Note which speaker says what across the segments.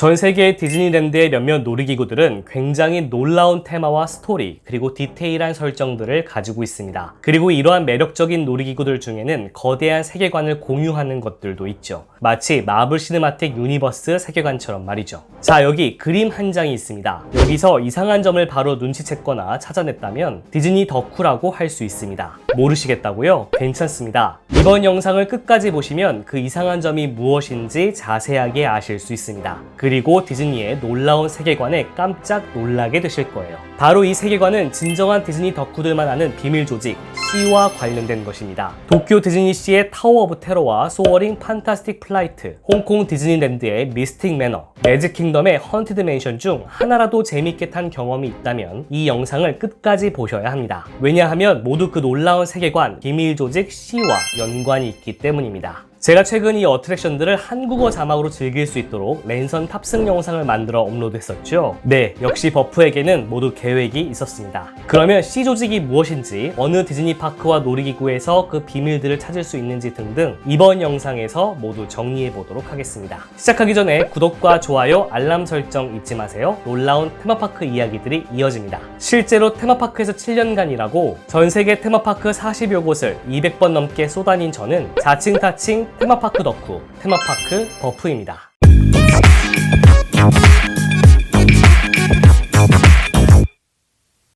Speaker 1: 전 세계 디즈니랜드의 몇몇 놀이기구들은 굉장히 놀라운 테마와 스토리, 그리고 디테일한 설정들을 가지고 있습니다. 그리고 이러한 매력적인 놀이기구들 중에는 거대한 세계관을 공유하는 것들도 있죠. 마치 마블 시네마틱 유니버스 세계관처럼 말이죠. 자, 여기 그림 한 장이 있습니다. 여기서 이상한 점을 바로 눈치챘거나 찾아냈다면 디즈니 덕후라고 할 수 있습니다. 모르시겠다고요? 괜찮습니다. 이번 영상을 끝까지 보시면 그 이상한 점이 무엇인지 자세하게 아실 수 있습니다. 그 리고 디즈니의 놀라운 세계관에 깜짝 놀라게 되실 거예요. 바로 이 세계관은 진정한 디즈니 덕후들만 아는 비밀 조직 C와 관련된 것입니다. 도쿄 디즈니시의 타워 오브 테러와 소어링 판타스틱 플라이트, 홍콩 디즈니랜드의 미스틱 매너, 매직 킹덤의 헌티드 맨션 중 하나라도 재밌게 탄 경험이 있다면 이 영상을 끝까지 보셔야 합니다. 왜냐하면 모두 그 놀라운 세계관 비밀 조직 C와 연관이 있기 때문입니다. 제가 최근 이 어트랙션들을 한국어 자막으로 즐길 수 있도록 랜선 탑승 영상을 만들어 업로드했었죠. 네, 역시 버프에게는 모두 계획이 있었습니다. 그러면 C 조직이 무엇인지, 어느 디즈니 파크와 놀이기구에서 그 비밀들을 찾을 수 있는지 등등 이번 영상에서 모두 정리해 보도록 하겠습니다. 시작하기 전에 구독과 좋아요, 알람 설정 잊지 마세요. 놀라운 테마파크 이야기들이 이어집니다. 실제로 테마파크에서 7년간 일하고 전 세계 테마파크 40여 곳을 200번 넘게 쏘다닌 저는 자칭 타칭 테마파크 덕후, 테마파크 버프입니다.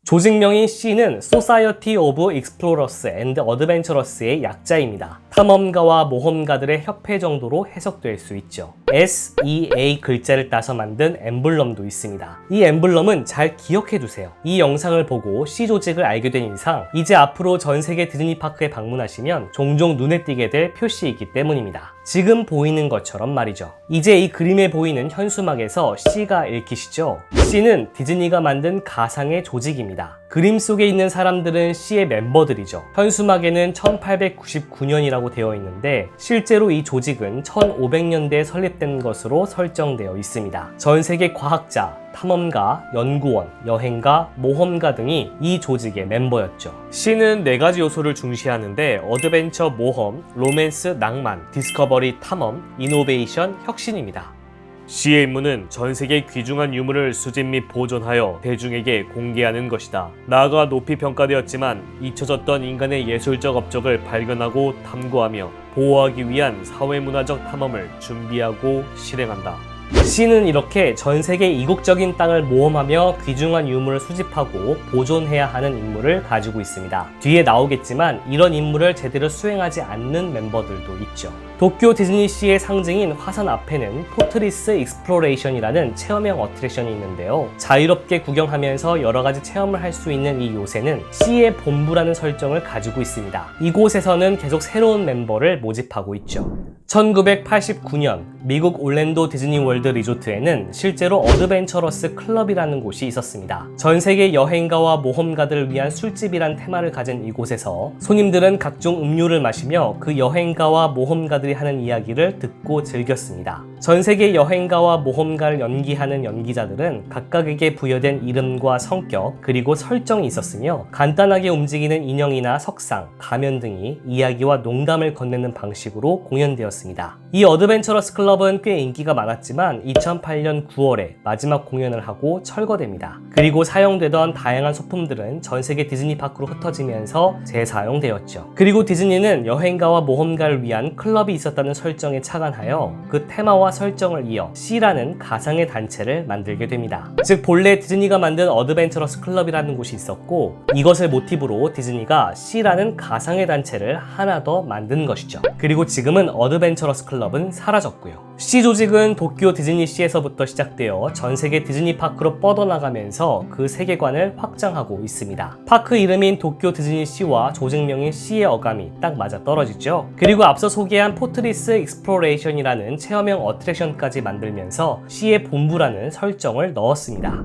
Speaker 1: 조직명인 C는 Society of Explorers and Adventurers의 약자입니다. 탐험가와 모험가들의 협회 정도로 해석될 수 있죠. S, E, A 글자를 따서 만든 엠블럼도 있습니다. 이 엠블럼은 잘 기억해 두세요. 이 영상을 보고 C 조직을 알게 된 이상 이제 앞으로 전 세계 디즈니 파크에 방문하시면 종종 눈에 띄게 될 표시이기 때문입니다. 지금 보이는 것처럼 말이죠. 이제 이 그림에 보이는 현수막에서 C가 읽히시죠? C는 디즈니가 만든 가상의 조직입니다. 그림 속에 있는 사람들은 C의 멤버들이죠. 현수막에는 1899년이라고 되어 있는데 실제로 이 조직은 1500년대에 설립된 것으로 설정되어 있습니다. 전 세계 과학자, 탐험가, 연구원, 여행가, 모험가 등이 이 조직의 멤버였죠. C는 네 가지 요소를 중시하는데 어드벤처, 모험, 로맨스, 낭만, 디스커버리, 탐험, 이노베이션, 혁신입니다. C의 임무는 전 세계 귀중한 유물을 수집 및 보존하여 대중에게 공개하는 것이다. 나아가 높이 평가되었지만 잊혀졌던 인간의 예술적 업적을 발견하고 탐구하며 보호하기 위한 사회문화적 탐험을 준비하고 실행한다. C는 이렇게 전 세계 이국적인 땅을 모험하며 귀중한 유물을 수집하고 보존해야 하는 임무를 가지고 있습니다. 뒤에 나오겠지만 이런 임무를 제대로 수행하지 않는 멤버들도 있죠. 도쿄 디즈니시의 상징인 화산 앞에는 포트리스 익스플로레이션이라는 체험형 어트랙션이 있는데요. 자유롭게 구경하면서 여러 가지 체험을 할 수 있는 이 요새는 C의 본부라는 설정을 가지고 있습니다. 이곳에서는 계속 새로운 멤버를 모집하고 있죠. 1989년 미국 올랜도 디즈니 월드 리조트에는 실제로 어드벤처러스 클럽이라는 곳이 있었습니다. 전 세계 여행가와 모험가들을 위한 술집이란 테마를 가진 이곳에서 손님들은 각종 음료를 마시며 그 여행가와 모험가들이 하는 이야기를 듣고 즐겼습니다. 전 세계 여행가와 모험가를 연기하는 연기자들은 각각에게 부여된 이름과 성격 그리고 설정이 있었으며 간단하게 움직이는 인형이나 석상, 가면 등이 이야기와 농담을 건네는 방식으로 공연되었습니다. 이 어드벤처러스 클럽은 꽤 인기가 많았지만 2008년 9월에 마지막 공연을 하고 철거됩니다. 그리고 사용되던 다양한 소품들은 전 세계 디즈니 파크로 흩어지면서 재사용되었죠. 그리고 디즈니는 여행가와 모험가를 위한 클럽이 있었다는 설정에 착안하여 그 테마와 설정을 이어 C라는 가상의 단체를 만들게 됩니다. 즉 본래 디즈니가 만든 어드벤처러스 클럽이라는 곳이 있었고 이것을 모티브로 디즈니가 C라는 가상의 단체를 하나 더 만든 것이죠. 그리고 지금은 어드벤처러스 클럽은 사라졌고요. C 조직은 도쿄 디즈니시에서부터 시작되어 전 세계 디즈니 파크로 뻗어나가면서 그 세계관을 확장하고 있습니다. 파크 이름인 도쿄 디즈니시와 조직명인 C의 어감이 딱 맞아 떨어지죠. 그리고 앞서 소개한 포트리스 익스플로레이션이라는 체험형 어트랙션까지 만들면서 C의 본부라는 설정을 넣었습니다.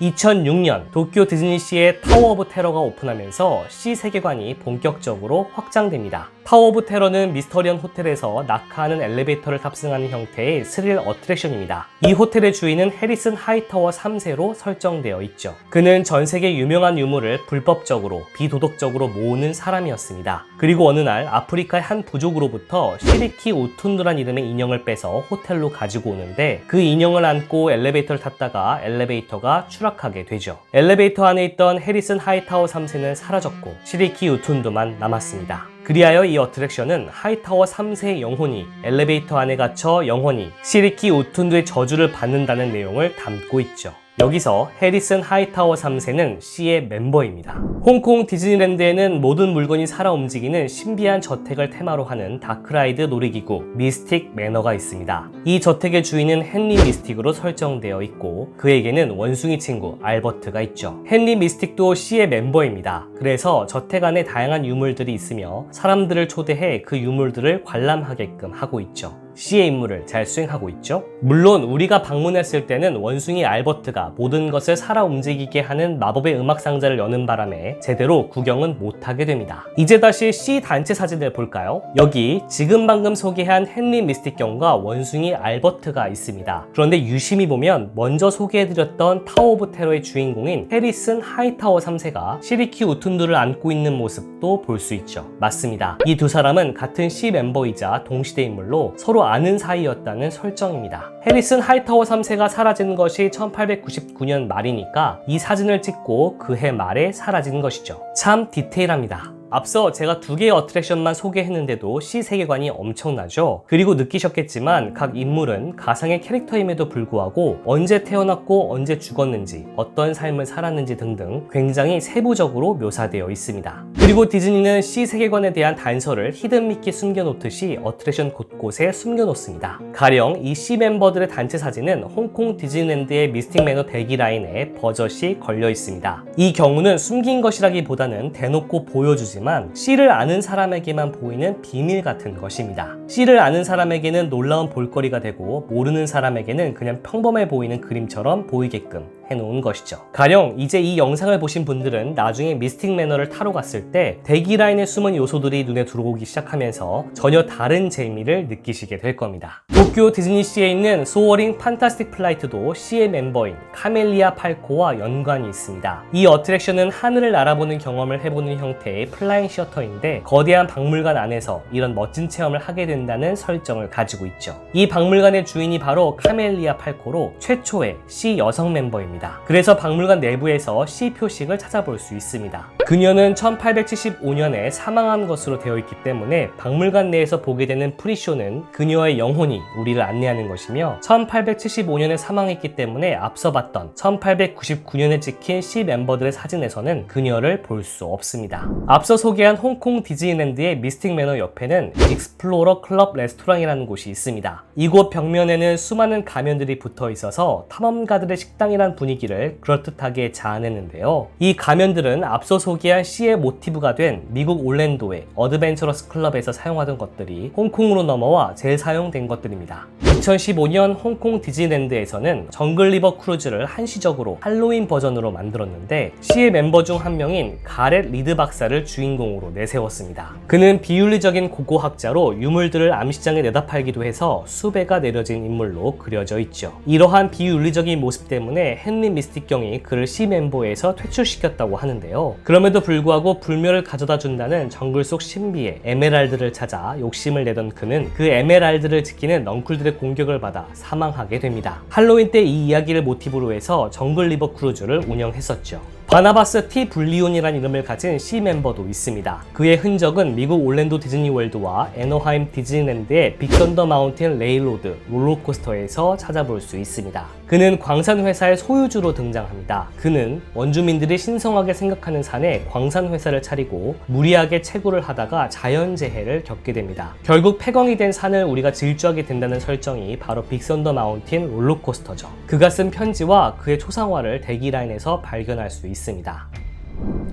Speaker 1: 2006년 도쿄 디즈니시의 타워 오브 테러가 오픈하면서 C 세계관이 본격적으로 확장됩니다. 타워 오브 테러는 미스터리언 호텔에서 낙하하는 엘리베이터를 탑승하는 형태의 스릴 어트랙션입니다. 이 호텔의 주인은 해리슨 하이타워 3세로 설정되어 있죠. 그는 전 세계 유명한 유물을 불법적으로 비도덕적으로 모으는 사람이었습니다. 그리고 어느 날 아프리카의 한 부족으로부터 시리키 오툰두란 이름의 인형을 빼서 호텔로 가지고 오는데 그 인형을 안고 엘리베이터를 탔다가 엘리베이터가 추락하게 되죠. 엘리베이터 안에 있던 해리슨 하이타워 3세는 사라졌고 시리키 오툰두만 남았습니다. 그리하여 이 어트랙션은 하이타워 3세의 영혼이 엘리베이터 안에 갇혀 영혼이 시리키 오툰두의 저주를 받는다는 내용을 담고 있죠. 여기서 해리슨 하이타워 3세는 C의 멤버입니다. 홍콩 디즈니랜드에는 모든 물건이 살아 움직이는 신비한 저택을 테마로 하는 다크라이드 놀이기구 미스틱 매너가 있습니다. 이 저택의 주인은 헨리 미스틱으로 설정되어 있고 그에게는 원숭이 친구 알버트가 있죠. 헨리 미스틱도 C의 멤버입니다. 그래서 저택 안에 다양한 유물들이 있으며 사람들을 초대해 그 유물들을 관람하게끔 하고 있죠. C의 임무를 잘 수행하고 있죠. 물론 우리가 방문했을 때는 원숭이 알버트가 모든 것을 살아 움직이게 하는 마법의 음악 상자를 여는 바람에 제대로 구경은 못하게 됩니다. 이제 다시 C 단체 사진을 볼까요? 여기 지금 방금 소개한 헨리 미스틱 경과 원숭이 알버트가 있습니다. 그런데 유심히 보면 먼저 소개해드렸던 타워 오브 테러의 주인공인 해리슨 하이타워 3세가 시리키 우툰두를 안고 있는 모습도 볼 수 있죠. 맞습니다. 이 두 사람은 같은 C 멤버이자 동시대 인물로 서로 아는 사이였다는 설정입니다. 해리슨 하이타워 3세가 사라진 것이 1899년 말이니까 이 사진을 찍고 그해 말에 사라진 것이죠. 참 디테일합니다. 앞서 제가 두 개의 어트랙션만 소개했는데도 C 세계관이 엄청나죠? 그리고 느끼셨겠지만 각 인물은 가상의 캐릭터임에도 불구하고 언제 태어났고 언제 죽었는지 어떤 삶을 살았는지 등등 굉장히 세부적으로 묘사되어 있습니다. 그리고 디즈니는 C 세계관에 대한 단서를 히든미끼 숨겨놓듯이 어트랙션 곳곳에 숨겨놓습니다. 가령 이 C 멤버들의 단체 사진은 홍콩 디즈니랜드의 미스틱 매너 대기 라인에 버젓이 걸려 있습니다. 이 경우는 숨긴 것이라기보다는 대놓고 보여주지 하지만 C를 아는 사람에게만 보이는 비밀 같은 것입니다. C를 아는 사람에게는 놀라운 볼거리가 되고 모르는 사람에게는 그냥 평범해 보이는 그림처럼 보이게끔 해놓은 것이죠. 가령 이제 이 영상을 보신 분들은 나중에 미스틱 매너를 타러 갔을 때 대기 라인에 숨은 요소들이 눈에 들어오기 시작하면서 전혀 다른 재미를 느끼시게 될 겁니다. 도쿄 디즈니시에 있는 소어링 판타스틱 플라이트도 C의 멤버인 카멜리아 팔코와 연관이 있습니다. 이 어트랙션은 하늘을 날아보는 경험을 해보는 형태의 플라잉 시어터인데 거대한 박물관 안에서 이런 멋진 체험을 하게 된다는 설정을 가지고 있죠. 이 박물관의 주인이 바로 카멜리아 팔코로 최초의 C 여성 멤버입니다. 그래서 박물관 내부에서 C 표식을 찾아볼 수 있습니다. 그녀는 1875년에 사망한 것으로 되어 있기 때문에 박물관 내에서 보게 되는 프리쇼는 그녀의 영혼이 우리를 안내하는 것이며 1875년에 사망했기 때문에 앞서 봤던 1899년에 찍힌 C 멤버들의 사진에서는 그녀를 볼 수 없습니다. 앞서 소개한 홍콩 디즈니랜드의 미스틱 매너 옆에는 익스플로러 클럽 레스토랑이라는 곳이 있습니다. 이곳 벽면에는 수많은 가면들이 붙어 있어서 탐험가들의 식당이란 분위기를 그럴듯하게 자아내는데요. 이 가면들은 앞서 소개한 C의 모티브가 된 미국 올랜도의 어드벤처러스 클럽에서 사용하던 것들이 홍콩으로 넘어와 재사용된 것들입니다. 2015년 홍콩 디즈니랜드에서는 정글리버 크루즈를 한시적으로 할로윈 버전으로 만들었는데 C의 멤버 중 한 명인 가렛 리드 박사를 주인공으로 내세웠습니다. 그는 비윤리적인 고고학자로 유물들을 암시장에 내다 팔기도 해서 수배가 내려진 인물로 그려져 있죠. 이러한 비윤리적인 모습 때문에 헨리 미스틱 경이 그를 C 멤버에서 퇴출시켰다고 하는데요. 그럼에도 불구하고 불멸을 가져다 준다는 정글 속 신비의 에메랄드를 찾아 욕심을 내던 그는 그 에메랄드를 지키는 넝쿨들의 공 격을 받아 사망하게 됩니다. 할로윈 때 이 이야기를 모티브로 해서 정글 리버 크루즈를 운영했었죠. 바나바스 T 불리온이라는 이름을 가진 C 멤버도 있습니다. 그의 흔적은 미국 올랜도 디즈니 월드와 애너하임 디즈니랜드의 빅썬더 마운틴 레일로드 롤러코스터에서 찾아볼 수 있습니다. 그는 광산회사의 소유주로 등장합니다. 그는 원주민들이 신성하게 생각하는 산에 광산회사를 차리고 무리하게 채굴을 하다가 자연재해를 겪게 됩니다. 결국 폐광이 된 산을 우리가 질주하게 된다는 설정이 바로 빅썬더 마운틴 롤러코스터죠. 그가 쓴 편지와 그의 초상화를 대기라인에서 발견할 수 있습니다.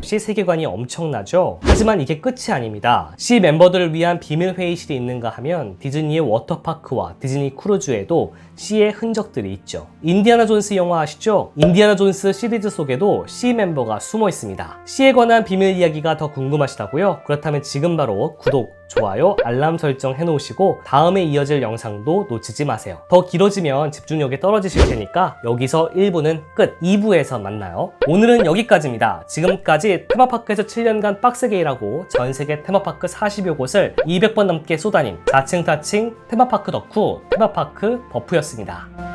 Speaker 1: C 세계관이 엄청나죠? 하지만 이게 끝이 아닙니다. C 멤버들을 위한 비밀 회의실이 있는가 하면 디즈니의 워터파크와 디즈니 크루즈에도 C의 흔적들이 있죠. 인디아나 존스 영화 아시죠? 인디아나 존스 시리즈 속에도 C 멤버가 숨어 있습니다. C에 관한 비밀 이야기가 더 궁금하시다고요? 그렇다면 지금 바로 구독, 좋아요, 알람 설정 해놓으시고 다음에 이어질 영상도 놓치지 마세요. 더 길어지면 집중력이 떨어지실 테니까 여기서 1부는 끝, 2부에서 만나요. 오늘은 여기까지입니다. 지금까지 테마파크에서 7년간 빡세게 일하고 전 세계 테마파크 40여 곳을 200번 넘게 쏘다닌 4층 타칭 테마파크 덕후 테마파크 버프였습니다.